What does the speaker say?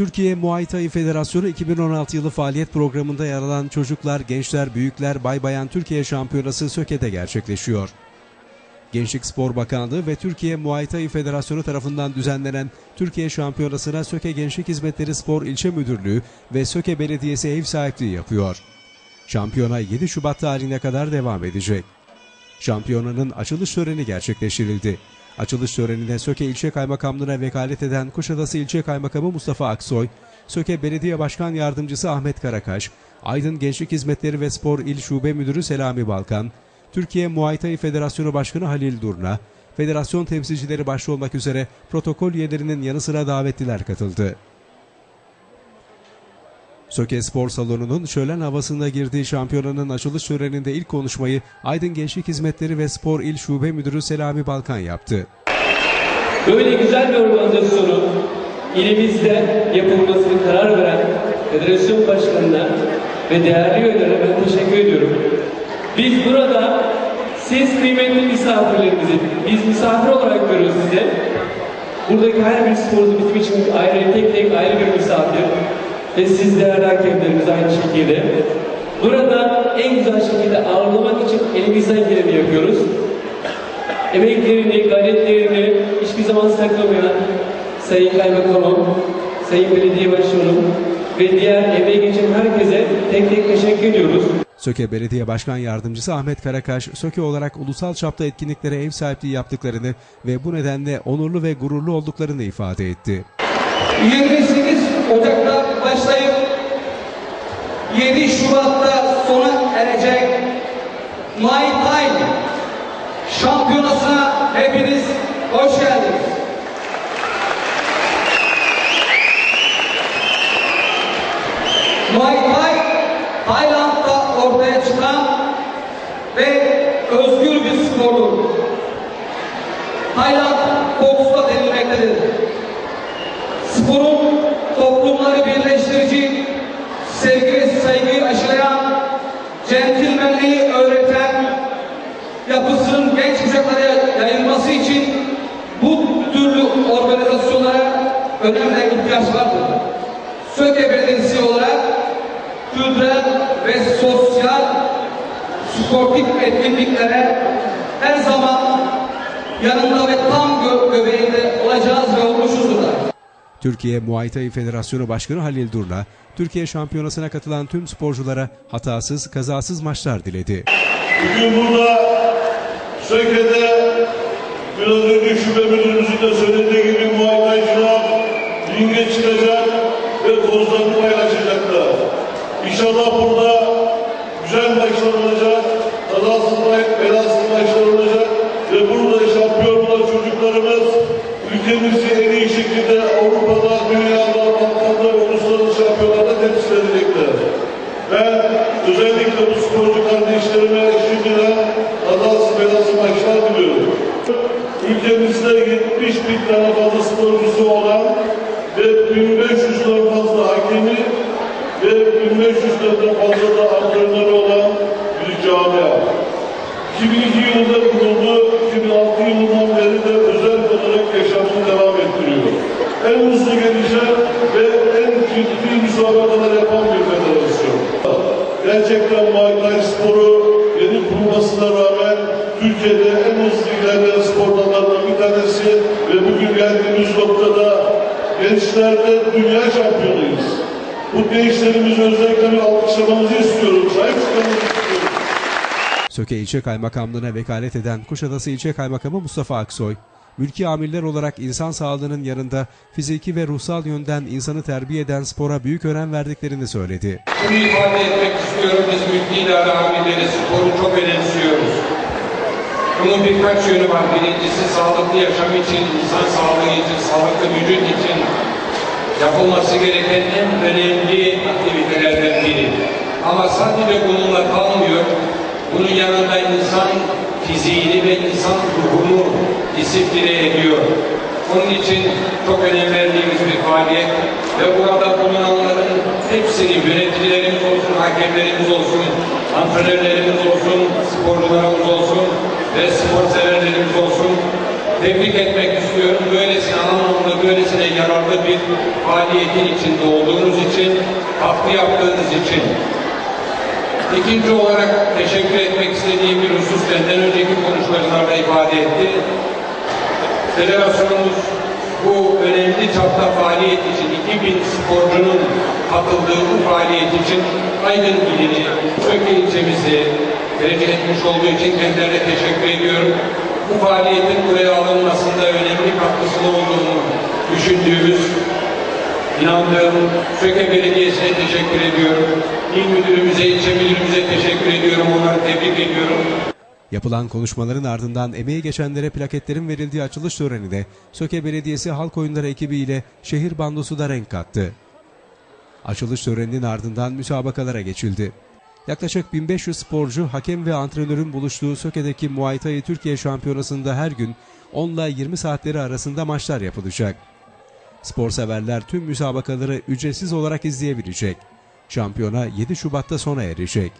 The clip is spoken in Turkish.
Türkiye Muay Thai Federasyonu 2016 yılı faaliyet programında yer alan Çocuklar, Gençler, Büyükler Bay Bayan Türkiye Şampiyonası Söke'de gerçekleşiyor. Gençlik Spor Bakanlığı ve Türkiye Muay Thai Federasyonu tarafından düzenlenen Türkiye Şampiyonası'na Söke Gençlik Hizmetleri Spor İlçe Müdürlüğü ve Söke Belediyesi ev sahipliği yapıyor. Şampiyona 7 Şubat tarihine kadar devam edecek. Şampiyonanın açılış töreni gerçekleştirildi. Açılış törenine Söke İlçe Kaymakamlığı'na vekalet eden Kuşadası İlçe Kaymakamı Mustafa Aksoy, Söke Belediye Başkan Yardımcısı Ahmet Karakaş, Aydın Gençlik Hizmetleri ve Spor İl Şube Müdürü Selami Balkan, Türkiye Muay Thai Federasyonu Başkanı Halil Durna, federasyon temsilcileri başta olmak üzere protokol üyelerinin yanı sıra davetliler katıldı. Söke Spor Salonu'nun şölen havasında girdiği şampiyonanın açılış töreninde ilk konuşmayı Aydın Gençlik Hizmetleri ve Spor İl Şube Müdürü Selami Balkan yaptı. Böyle güzel bir organizasyonun ilimizde yapılmasını karar veren federasyon başkanına ve değerli üyelere teşekkür ediyorum. Biz burada siz kıymetli misafirlerimizi, biz misafir olarak görüyoruz sizi. Buradaki her bir sporcu bizim için ayrı, tek tek ayrı bir misafir. Ve siz değerli hakemlerimiz aynı şekilde. Burada en güzel şekilde ağırlamak için elimizden geleni yapıyoruz emeklerini, gayretlerini hiçbir zaman saklamayan Sayın Kaymakamım, Sayın Belediye Başkanım ve diğer emeği geçen herkese tek tek teşekkür ediyoruz. Söke Belediye Başkan Yardımcısı Ahmet Karakaş, Söke olarak ulusal çapta etkinliklere ev sahipliği yaptıklarını ve bu nedenle onurlu ve gururlu olduklarını ifade etti. 28 Ocak'ta başlayıp 7 Şubat'ta sona erecek Muay Thai şampiyonasına hepiniz hoş geldiniz. Muay Thai, Tayland'da ortaya çıkan ve özgür bir spordur. Tayland birleştirici, sevgi ve saygıyı aşılayan, centilmenliği öğreten, yapısının genç kuşaklara yayılması için bu türlü organizasyonlara önemli ihtiyaç vardır. Söke Belediyesi olarak kültürel ve sosyal sportif etkinliklere her zaman yanında Türkiye Muay Thai Federasyonu Başkanı Halil Durna, Türkiye şampiyonasına katılan tüm sporculara hatasız, kazasız maçlar diledi. Bugün burada Söke'de biraz önce şube müdürümüzün de söylediği gibi muayyeneciler ringe çıkacak ve tozlarını paylaşacaklar. İnşallah burada kardeşlerime şimdiden kazasız belasız maçlar diliyorum. Ülkemizde 70 bin tane fazla sporcusu olan ve 1500'den fazla hakemi ve 1500'den fazla da antrenörü olan bir camia. 2002 yılında kuruldu, 2006 yılından beri de özel olarak yaşamını devam ettiriyor. En hızlı gelişen ve en ciddi müsabakalar yapan bir federasyon. Gerçekten Muay sporu Türkiye'de en hızlı ilerleyen spor dallarından bir tanesi ve bugün geldiğimiz noktada gençlerde dünya şampiyonuyuz. Bu gençlerimizi özellikle bir alkışlamanızı istiyorum. Sahip çıkmanızı istiyorum. Söke İlçe Kaymakamlığı'na vekalet eden Kuşadası İlçe Kaymakamı Mustafa Aksoy, mülki amirler olarak insan sağlığının yanında fiziki ve ruhsal yönden insanı terbiye eden spora büyük önem verdiklerini söyledi. Şunu ifade etmek istiyorum, biz mülki idare amirleri sporu çok önemsiyoruz. Bunun birkaç yönü var. Birincisi sağlıklı yaşam için, insan sağlığı için, sağlıklı vücut için yapılması gereken en önemli aktivitelerden biri. Ama sadece bununla kalmıyor. Bunun yanında insan fiziğini ve insan ruhunu disipline ediyor. Onun için çok önem verdiğimiz bir faaliyet ve burada bulunanların hepsini yöneticilerimiz olsun, hakemlerimiz olsun, antrenörlerimiz olsun, sporcularımız olsun ve spor severlerimiz olsun tebrik etmek istiyorum. Böylesine anlamlı, böylesine yararlı bir faaliyetin içinde olduğunuz için, katkı yaptığınız için. İkinci olarak teşekkür etmek istediğim bir husus benden önceki konuşmacılarda ifade etti. Federasyonumuz bu önemli çapta faaliyet için 2000 sporcunun katıldığı bu faaliyet için Aydın ilini, Söke ilçemizi tercih etmiş olduğu için kendilerine teşekkür ediyorum. Bu faaliyetin buraya alınmasında önemli katkısının olduğunu düşündüğümüz İnandığım Söke Belediyesi'ne teşekkür ediyorum. İl müdürümüze, ilçe müdürümüze teşekkür ediyorum. Onları tebrik ediyorum. Yapılan konuşmaların ardından emeği geçenlere plaketlerin verildiği açılış törenine Söke Belediyesi Halk Oyunları ekibiyle şehir bandosu da renk kattı. Açılış töreninin ardından müsabakalara geçildi. Yaklaşık 1500 sporcu, hakem ve antrenörün buluştuğu Söke'deki Muay Thai Türkiye Şampiyonası'nda her gün 10 ile 20 saatleri arasında maçlar yapılacak. Spor severler tüm müsabakaları ücretsiz olarak izleyebilecek. Şampiyona 7 Şubat'ta sona erecek.